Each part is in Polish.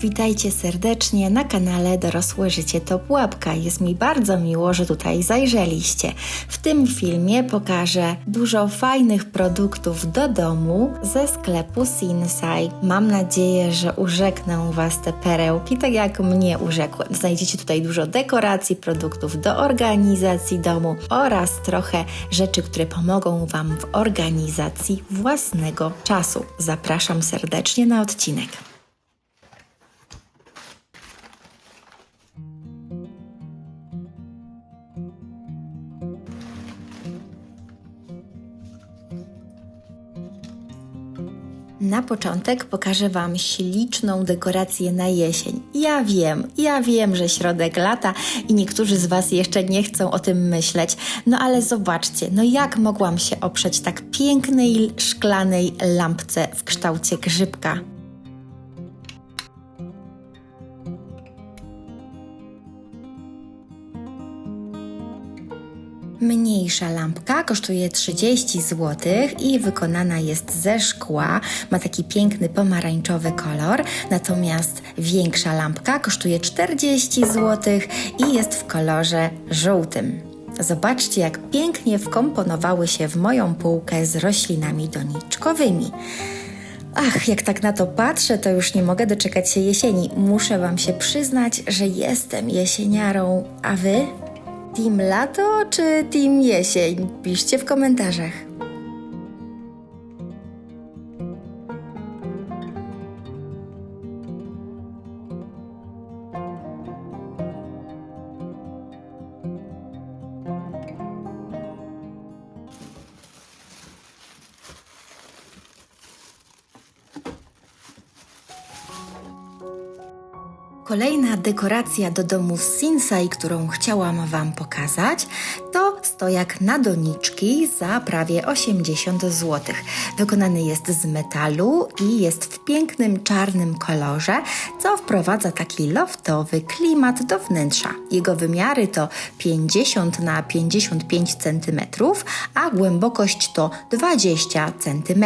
Witajcie serdecznie na kanale Dorosłe Życie to Pułapka. Jest mi bardzo miło, że tutaj zajrzeliście. W tym filmie pokażę dużo fajnych produktów do domu ze sklepu Sinsai. Mam nadzieję, że urzeknę Was te perełki, tak jak mnie urzekłem. Znajdziecie tutaj dużo dekoracji, produktów do organizacji domu oraz trochę rzeczy, które pomogą Wam w organizacji własnego czasu. Zapraszam serdecznie na odcinek. Na początek pokażę Wam śliczną dekorację na jesień. Ja wiem, ja wiem, że środek lata i niektórzy z Was jeszcze nie chcą o tym myśleć, no ale zobaczcie, no jak mogłam się oprzeć tak pięknej szklanej lampce w kształcie grzybka. Mniejsza lampka kosztuje 30 zł i wykonana jest ze szkła. Ma taki piękny pomarańczowy kolor. Natomiast większa lampka kosztuje 40 zł i jest w kolorze żółtym. Zobaczcie, jak pięknie wkomponowały się w moją półkę z roślinami doniczkowymi. Ach, jak tak na to patrzę, to już nie mogę doczekać się jesieni. Muszę Wam się przyznać, że jestem jesieniarą, a Wy? Team lato czy team jesień? Piszcie w komentarzach. Kolejna dekoracja do domu z Sinsai, którą chciałam Wam pokazać, to stojak na doniczki za prawie 80 zł. Wykonany jest z metalu i jest w pięknym czarnym kolorze, co wprowadza taki loftowy klimat do wnętrza. Jego wymiary to 50 na 55 cm, a głębokość to 20 cm.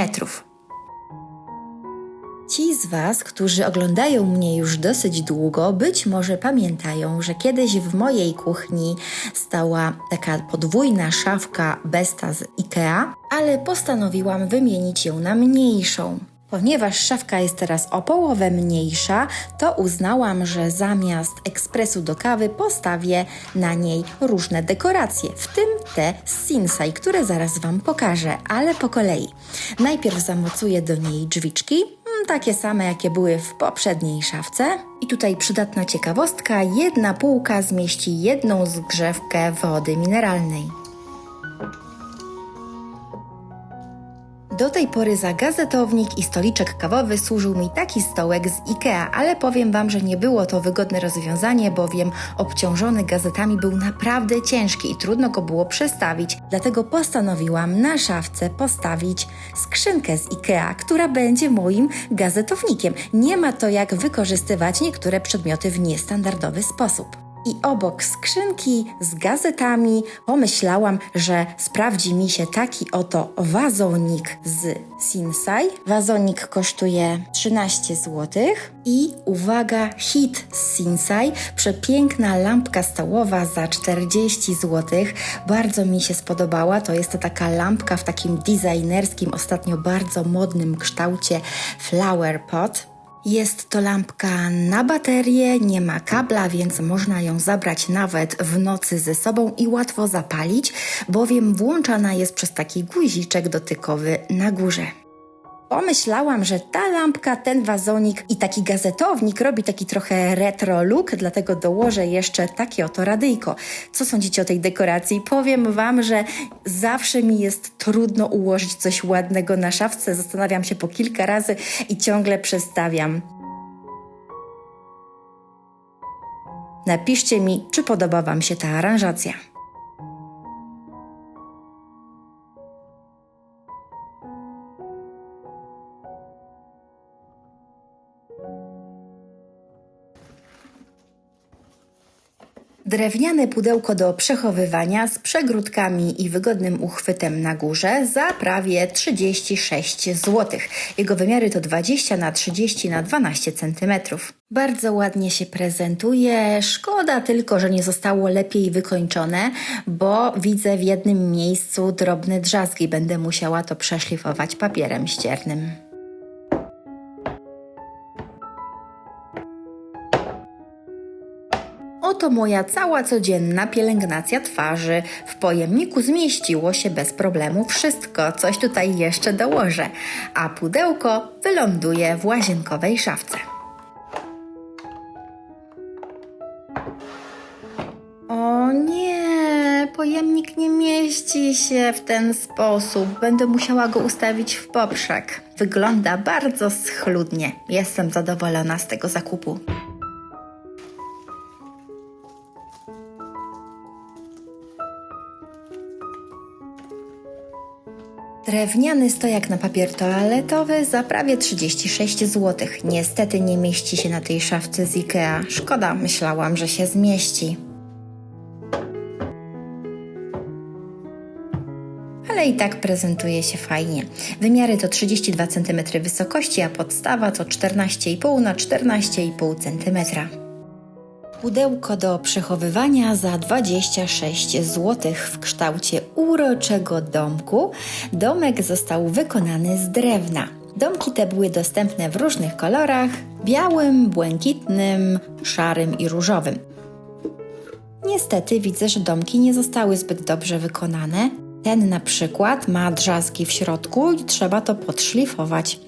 Ci z Was, którzy oglądają mnie już dosyć długo, być może pamiętają, że kiedyś w mojej kuchni stała taka podwójna szafka Besta z IKEA, ale postanowiłam wymienić ją na mniejszą. Ponieważ szafka jest teraz o połowę mniejsza, to uznałam, że zamiast ekspresu do kawy postawię na niej różne dekoracje, w tym te z Sinsai, które zaraz Wam pokażę, ale po kolei. Najpierw zamocuję do niej drzwiczki, takie same jakie były w poprzedniej szafce. I tutaj przydatna ciekawostka, jedna półka zmieści jedną zgrzewkę wody mineralnej. Do tej pory za gazetownik i stoliczek kawowy służył mi taki stołek z IKEA, ale powiem Wam, że nie było to wygodne rozwiązanie, bowiem obciążony gazetami był naprawdę ciężki i trudno go było przestawić. Dlatego postanowiłam na szafce postawić skrzynkę z IKEA, która będzie moim gazetownikiem. Nie ma to jak wykorzystywać niektóre przedmioty w niestandardowy sposób. I obok skrzynki z gazetami pomyślałam, że sprawdzi mi się taki oto wazonik z Sinsai. Wazonik kosztuje 13 zł. I uwaga, hit z Sinsai, przepiękna lampka stołowa za 40 zł. Bardzo mi się spodobała. To jest to taka lampka w takim designerskim, ostatnio bardzo modnym kształcie flower pot. Jest to lampka na baterię, nie ma kabla, więc można ją zabrać nawet w nocy ze sobą i łatwo zapalić, bowiem włączana jest przez taki guziczek dotykowy na górze. Pomyślałam, że ta lampka, ten wazonik i taki gazetownik robi taki trochę retro look, dlatego dołożę jeszcze takie oto radyjko. Co sądzicie o tej dekoracji? Powiem Wam, że zawsze mi jest trudno ułożyć coś ładnego na szafce. Zastanawiam się po kilka razy i ciągle przestawiam. Napiszcie mi, czy podoba Wam się ta aranżacja. Drewniane pudełko do przechowywania z przegródkami i wygodnym uchwytem na górze za prawie 36 zł. Jego wymiary to 20 na 30 na 12 cm. Bardzo ładnie się prezentuje. Szkoda tylko, że nie zostało lepiej wykończone, bo widzę w jednym miejscu drobne drzazgi. Będę musiała to przeszlifować papierem ściernym. Oto moja cała codzienna pielęgnacja twarzy. W pojemniku zmieściło się bez problemu wszystko. Coś tutaj jeszcze dołożę, a pudełko wyląduje w łazienkowej szafce. O nie, pojemnik nie mieści się w ten sposób. Będę musiała go ustawić w poprzek. Wygląda bardzo schludnie. Jestem zadowolona z tego zakupu. Drewniany stojak na papier toaletowy za prawie 36 zł. Niestety nie mieści się na tej szafce z Ikea. Szkoda, myślałam, że się zmieści. Ale i tak prezentuje się fajnie. Wymiary to 32 cm wysokości, a podstawa to 14,5 na 14,5 cm. Pudełko do przechowywania za 26 zł w kształcie uroczego domku. Domek został wykonany z drewna. Domki te były dostępne w różnych kolorach: białym, błękitnym, szarym i różowym. Niestety widzę, że domki nie zostały zbyt dobrze wykonane. Ten na przykład ma drzazgi w środku i trzeba to podszlifować.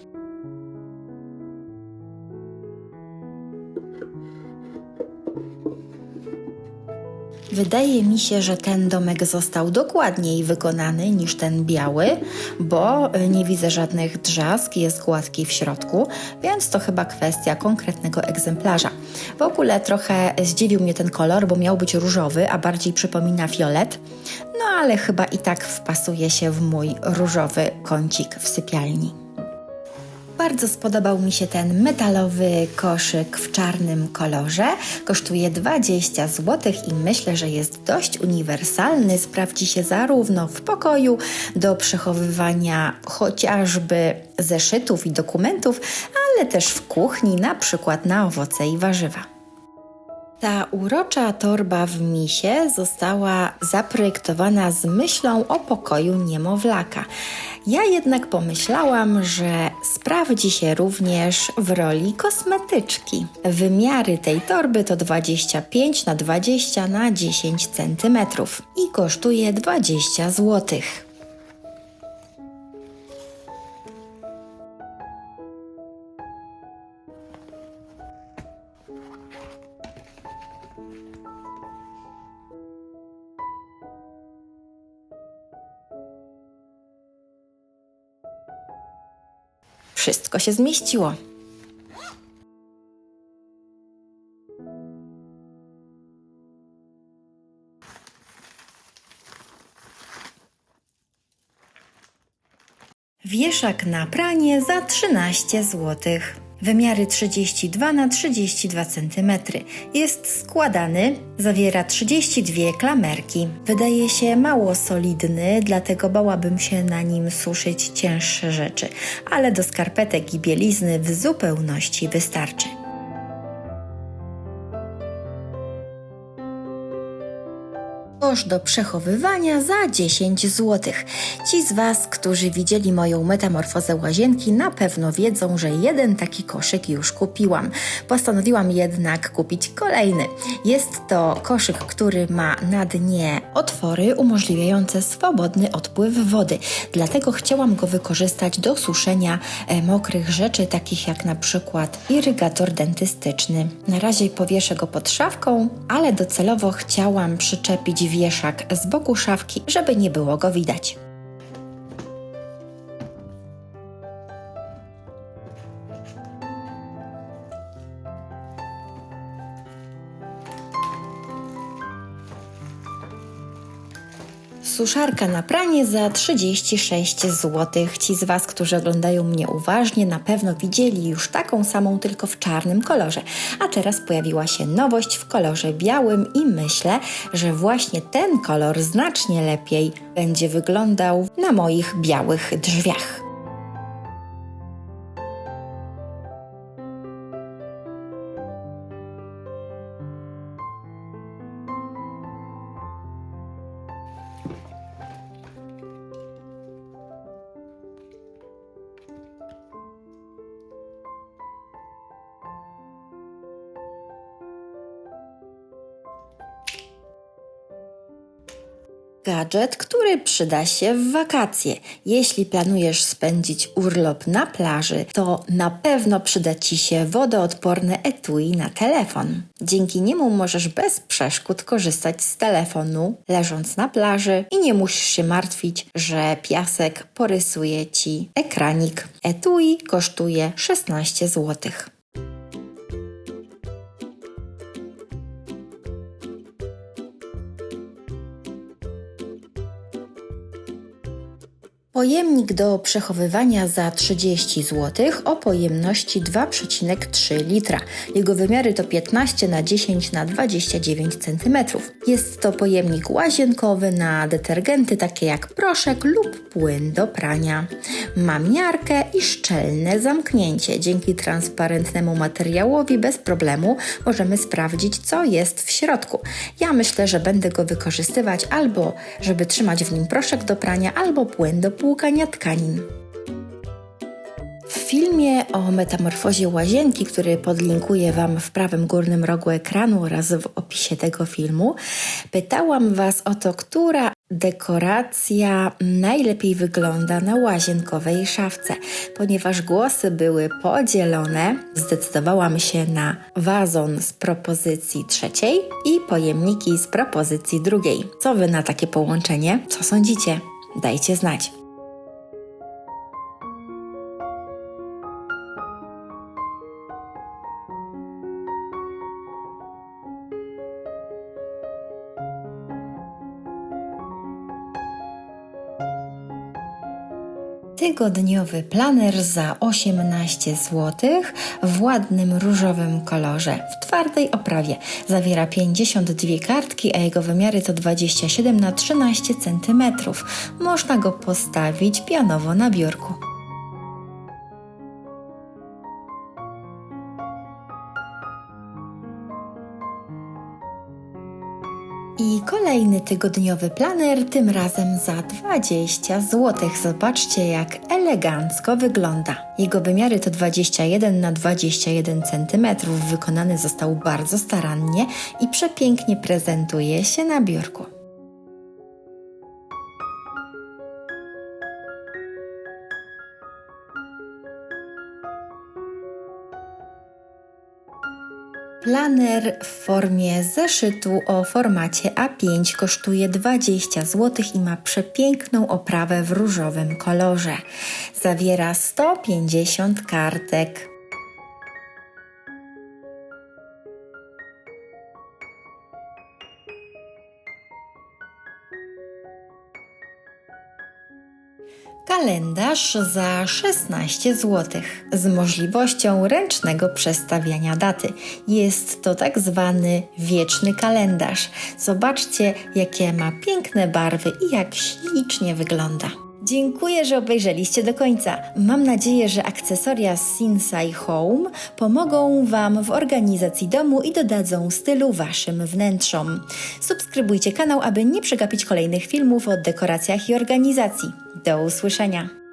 Wydaje mi się, że ten domek został dokładniej wykonany niż ten biały, bo y, nie widzę żadnych drzazg, jest gładki w środku, więc to chyba kwestia konkretnego egzemplarza. W ogóle trochę zdziwił mnie ten kolor, bo miał być różowy, a bardziej przypomina fiolet, no ale chyba i tak wpasuje się w mój różowy kącik w sypialni. Bardzo spodobał mi się ten metalowy koszyk w czarnym kolorze. Kosztuje 20 zł i myślę, że jest dość uniwersalny. Sprawdzi się zarówno w pokoju do przechowywania chociażby zeszytów i dokumentów, ale też w kuchni, na przykład na owoce i warzywa. Ta urocza torba w misie została zaprojektowana z myślą o pokoju niemowlaka. Ja jednak pomyślałam, że sprawdzi się również w roli kosmetyczki. Wymiary tej torby to 25 na 20 na 10 cm i kosztuje 20 złotych. Wszystko się zmieściło. Wieszak na pranie za 13 zł. Wymiary 32 na 32 cm. Jest składany, zawiera 32 klamerki. Wydaje się mało solidny, dlatego bałabym się na nim suszyć cięższe rzeczy, ale do skarpetek i bielizny w zupełności wystarczy. Kosz do przechowywania za 10 zł. Ci z Was, którzy widzieli moją metamorfozę łazienki, na pewno wiedzą, że jeden taki koszyk już kupiłam. Postanowiłam jednak kupić kolejny. Jest to koszyk, który ma na dnie otwory umożliwiające swobodny odpływ wody. Dlatego chciałam go wykorzystać do suszenia e, mokrych rzeczy, takich jak na przykład irygator dentystyczny. Na razie powieszę go pod szafką, ale docelowo chciałam przyczepić wieszak z boku szafki, żeby nie było go widać. Suszarka na pranie za 36 zł. Ci z Was, którzy oglądają mnie uważnie, na pewno widzieli już taką samą, tylko w czarnym kolorze. A teraz pojawiła się nowość w kolorze białym i myślę, że właśnie ten kolor znacznie lepiej będzie wyglądał na moich białych drzwiach. Gadżet, który przyda się w wakacje. Jeśli planujesz spędzić urlop na plaży, to na pewno przyda Ci się wodoodporne etui na telefon. Dzięki niemu możesz bez przeszkód korzystać z telefonu, leżąc na plaży i nie musisz się martwić, że piasek porysuje Ci ekranik. Etui kosztuje 16 złotych. Pojemnik do przechowywania za 30 zł o pojemności 2,3 litra. Jego wymiary to 15 na 10 na 29 cm. Jest to pojemnik łazienkowy na detergenty takie jak proszek lub płyn do prania. Ma miarkę i szczelne zamknięcie. Dzięki transparentnemu materiałowi bez problemu możemy sprawdzić co jest w środku. Ja myślę, że będę go wykorzystywać albo żeby trzymać w nim proszek do prania, albo płyn do płukania tkanin. W filmie o metamorfozie łazienki, który podlinkuję Wam w prawym górnym rogu ekranu oraz w opisie tego filmu, pytałam Was o to, która dekoracja najlepiej wygląda na łazienkowej szafce. Ponieważ głosy były podzielone, zdecydowałam się na wazon z propozycji trzeciej i pojemniki z propozycji drugiej. Co Wy na takie połączenie? Co sądzicie? Dajcie znać. Tygodniowy planer za 18 zł w ładnym różowym kolorze, w twardej oprawie. Zawiera 52 kartki, a jego wymiary to 27 na 13 cm. Można go postawić pianowo na biurku. I kolejny tygodniowy planer, tym razem za 20 zł. Zobaczcie, jak elegancko wygląda. Jego wymiary to 21 na 21 cm. Wykonany został bardzo starannie i przepięknie prezentuje się na biurku. Planer w formie zeszytu o formacie A5 kosztuje 20 zł i ma przepiękną oprawę w różowym kolorze. Zawiera 150 kartek. Kalendarz za 16 zł z możliwością ręcznego przestawiania daty. Jest to tak zwany wieczny kalendarz. Zobaczcie, jakie ma piękne barwy i jak ślicznie wygląda. Dziękuję, że obejrzeliście do końca. Mam nadzieję, że akcesoria z Sinsai Home pomogą Wam w organizacji domu i dodadzą stylu Waszym wnętrzom. Subskrybujcie kanał, aby nie przegapić kolejnych filmów o dekoracjach i organizacji. Do usłyszenia!